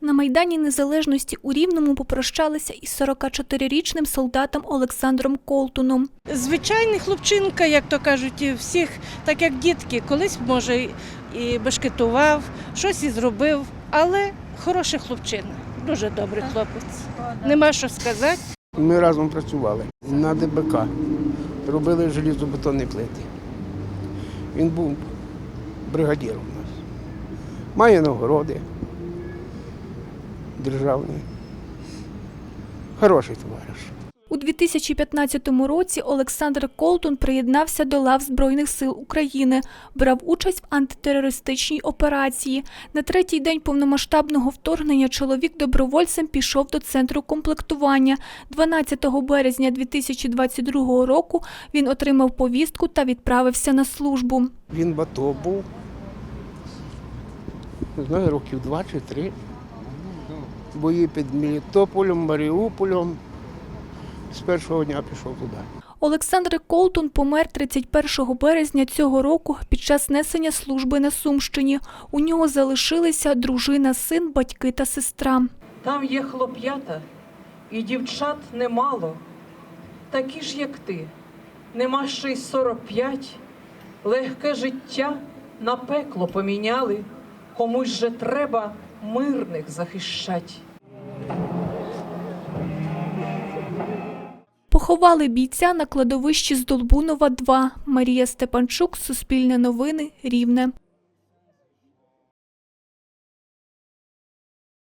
На Майдані Незалежності у Рівному попрощалися із 44-річним солдатом Олександром Колтуном. Звичайний хлопчинка, як то кажуть, всіх, так як дітки, колись може і бешкетував, щось і зробив, але хороший хлопчина, дуже добрий хлопець. Нема що сказати. Ми разом працювали на ДБК, робили желізобетонні плити. Він був бригадіром у нас. Має нагороди державні. Хороший товариш. У 2015 році Олександр Колтун приєднався до лав Збройних сил України, брав участь в антитерористичній операції. На третій день повномасштабного вторгнення чоловік добровольцем пішов до центру комплектування. 12 березня 2022 року він отримав повістку та відправився на службу. Він в АТО був. Не знаю, років два чи три. Бої під Мелітополем, Маріуполем. З першого дня пішов туди. Олександр Колтун помер 31 березня цього року під час несення служби на Сумщині. У нього залишилися дружина, син, батьки та сестра. Там є хлоп'ята, і дівчат немало, такі ж, як ти, нема ще й 45, легке життя на пекло поміняли, комусь же треба мирних захищать. Поховали бійця на кладовищі з Долбунова 2. Марія Степанчук, Суспільне новини, Рівне.